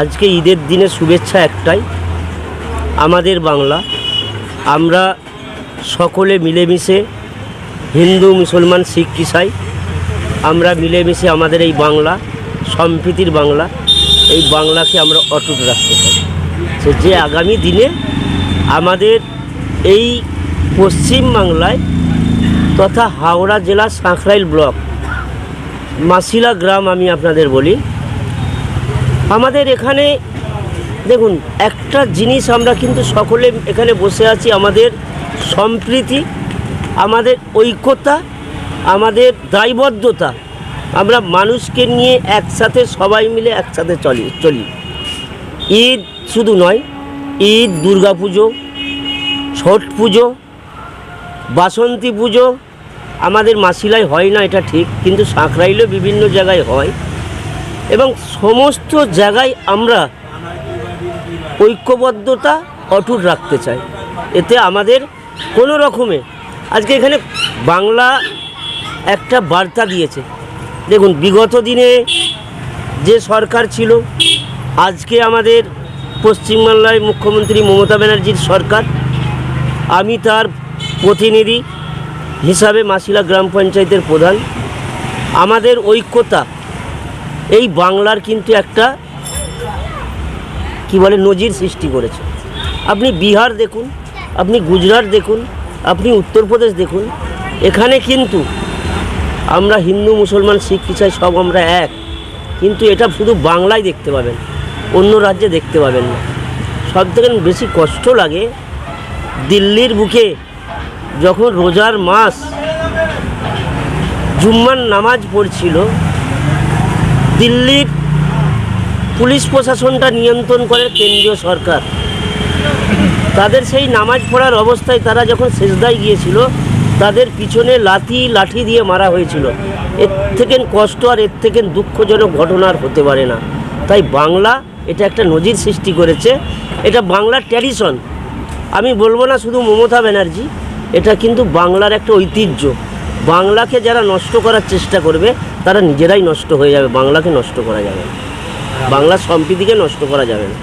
আজকে ঈদের দিনে শুভেচ্ছা একটাই, আমাদের বাংলা। আমরা সকলে মিলেমিশে হিন্দু, মুসলমান, শিখ, ইসাই, আমরা মিলেমিশে আমাদের এই বাংলা, সম্প্রীতির বাংলা, এই বাংলাকে আমরা অটুট রাখতে চাই। সে যে আগামী দিনে আমাদের এই পশ্চিম বাংলায় তথা হাওড়া জেলা সাঁকরাইল ব্লক, মাসিলা গ্রাম আমি আপনাদের বলি আমাদের এখানে, দেখুন, একটা জিনিস আমরা কিন্তু সকলে এখানে বসে আছি, আমাদের সম্প্রীতি, আমাদের ঐক্যতা, আমাদের দায়বদ্ধতা। আমরা মানুষকে নিয়ে একসাথে, সবাই মিলে একসাথে চলি চলি। ঈদ শুধু নয়, ঈদ দুর্গা পুজো ছট পুজো, বাসন্তী পুজো, আমাদের মাসিলায় হয় না এটা ঠিক, কিন্তু সাঁকরাইলেও বিভিন্ন জায়গায় হয়। এবং সমস্ত জায়গায় আমরা ঐক্যবদ্ধতা অটুট রাখতে চাই। এতে আমাদের কোনো রকমে আজকে এখানে বাংলা একটা বার্তা দিয়েছে। দেখুন, বিগত দিনে যে সরকার ছিল, আজকে আমাদের পশ্চিমবাংলায় মুখ্যমন্ত্রী মমতা ব্যানার্জির সরকার। আমি তার প্রতিনিধি হিসাবে মাসিলা গ্রাম পঞ্চায়েতের প্রধান। আমাদের ঐক্যতা এই বাংলার কিন্তু একটা, কি বলে, নজির সৃষ্টি করেছে। আপনি বিহার দেখুন, আপনি গুজরাট দেখুন, আপনি উত্তরপ্রদেশ দেখুন, এখানে কিন্তু আমরা হিন্দু, মুসলমান, শিখ, ইসাই সব আমরা এক। কিন্তু এটা শুধু বাংলায় দেখতে পাবেন, অন্য রাজ্যে দেখতে পাবেন না। সব থেকে বেশি কষ্ট লাগে দিল্লির বুকে যখন রোজার মাস, জুম্মার নামাজ পড়ছিল দিল্লির পুলিশ প্রশাসনটা নিয়ন্ত্রণ করে কেন্দ্রীয় সরকার। তাদের সেই নামাজ পড়ার অবস্থায় তারা যখন সেজদায় গিয়েছিল, তাদের পিছনে লাথি, লাঠি দিয়ে মারা হয়েছিল। এর থেকে কষ্ট আর এর থেকে দুঃখজনক ঘটনা আর হতে পারে না। তাই বাংলা এটা একটা নজির সৃষ্টি করেছে। এটা বাংলার ট্র্যাডিশন। আমি বলব না শুধু মমতা ব্যানার্জি, এটা কিন্তু বাংলার একটা ঐতিহ্য। বাংলাকে যারা নষ্ট করার চেষ্টা করবে, তারা নিজেরাই নষ্ট হয়ে যাবে, বাংলাকে নষ্ট করা যাবে না। সম্প্রীতিকে নষ্ট করা যাবে না।